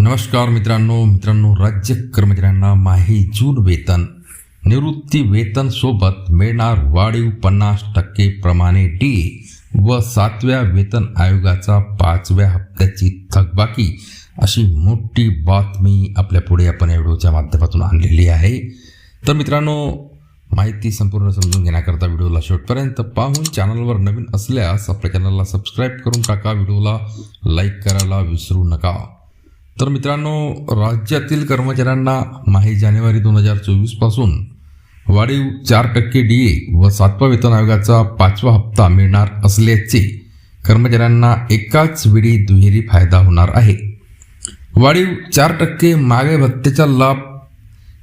नमस्कार मित्रांनो मित्रांनो राज्य कर्मचाऱ्यांना माही जून वेतन. निवृत्ती वेतन सोबत मिळणार वाढीव पन्नास टक्के प्रमाणे डी व सातव्या वेतन आयोगाचा पाचव्या हप्त्याची थकबाकी अशी मोठी बातमी आपल्या पुढे आपण या व्हिडिओच्या माध्यमातून आणलेली आहे. तर मित्रांनो माहिती संपूर्ण समजून घेण्याकरता व्हिडिओला शेवटपर्यंत पाहून चॅनलवर नवीन असल्यास आपल्या चॅनलला सबस्क्राईब करून टाका व्हिडिओला लाईक करायला विसरू नका. तर मित्रांनो राज्यातील कर्मचाऱ्यांना माही जानेवारी दोन हजार चोवीसपासून वाढीव चार टक्के डी ए व सातवा वेतन आयोगाचा पाचवा हप्ता मिळणार असल्याचे कर्मचाऱ्यांना एकाच वेळी दुहेरी फायदा होणार आहे. वाढीव चार टक्के मागे भत्त्याचा लाभ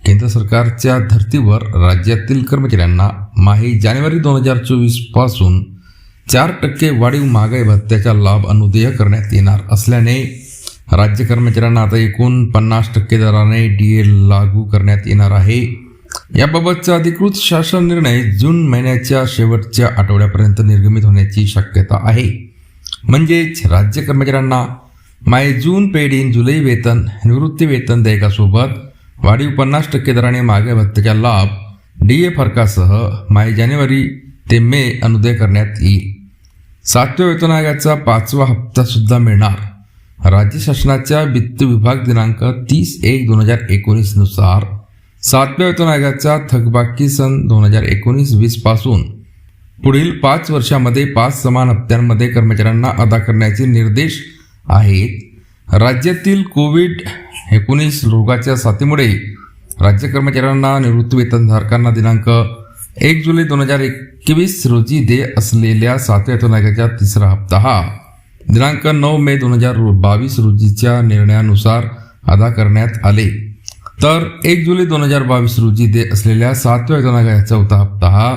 केंद्र सरकारच्या धर्तीवर राज्यातील कर्मचाऱ्यांना माही जानेवारी दोन हजार चोवीसपासून चार टक्के वाढीव महागाई भत्त्याचा लाभ अनुदेय करण्यात येणार असल्याने राज्य कर्मचाऱ्यांना आता एकूण पन्नास टक्के दराने डी ए लागू करण्यात येणार आहे. याबाबतचा अधिकृत शासन निर्णय जून महिन्याच्या शेवटच्या आठवड्यापर्यंत निर्गमित होण्याची शक्यता आहे. म्हणजेच राज्य कर्मचाऱ्यांना माय जून पेड इन जुलै वेतन निवृत्ती वेतन देयकासोबत वाढीव पन्नास टक्के दराने मागे भत्त्याचा लाभ डी ए फरकासह माय जानेवारी ते मे अनुदय करण्यात येईल. सातव्या वेतन आयोगाचा पाचवा हप्ता सुद्धा मिळणार. राज्य शासनाच्या वित्त विभाग दिनांक तीस एक दोन हजार एकोणीसनुसार सातव्या वेतन आयोगाचा थकबाकी सन दोन हजार एकोणीस वीसपासून पुढील पाच वर्षामध्ये पाच समान हप्त्यांमध्ये कर्मचाऱ्यांना अदा करण्याचे निर्देश आहेत. राज्यातील कोविड एकोणीस रोगाच्या साथीमुळे राज्य कर्मचाऱ्यांना निवृत्तीवेतनधारकांना दिनांक एक जुलै दोन हजार एकवीस रोजी दे असलेल्या सातव्या वेतन आयोगाचा तिसरा हप्ता हा दिनांक नऊ मे दोन हजार बावीस रोजीच्या निर्णयानुसार अदा करण्यात आले. तर एक जुलै दोन हजार बावीस रोजी दे असलेल्या सातव्या वेतन चौथा हप्ता हा.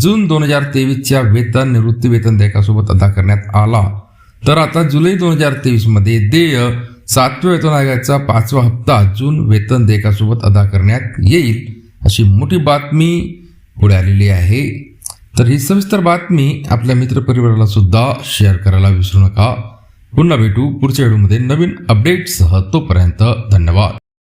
जून दोन हजार तेवीसच्या वेतन निवृत्ती वेतन देयकासोबत अदा करण्यात आला. तर आता जुलै दोन हजार तेवीसमध्ये देय सातव्या वेतन आयोगाचा पाचवा हप्ता जून वेतन देयकासोबत अदा करण्यात येईल अशी मोठी बातमी पुढे आलेली आहे. तर ही सविस्तर बातमी आपल्या मित्रपरिवाराला सुद्धा शेअर करायला विसरू नका. पुन्हा भेटू पुढच्या व्हिडिओमध्ये नवीन अपडेटसह तोपर्यंत धन्यवाद.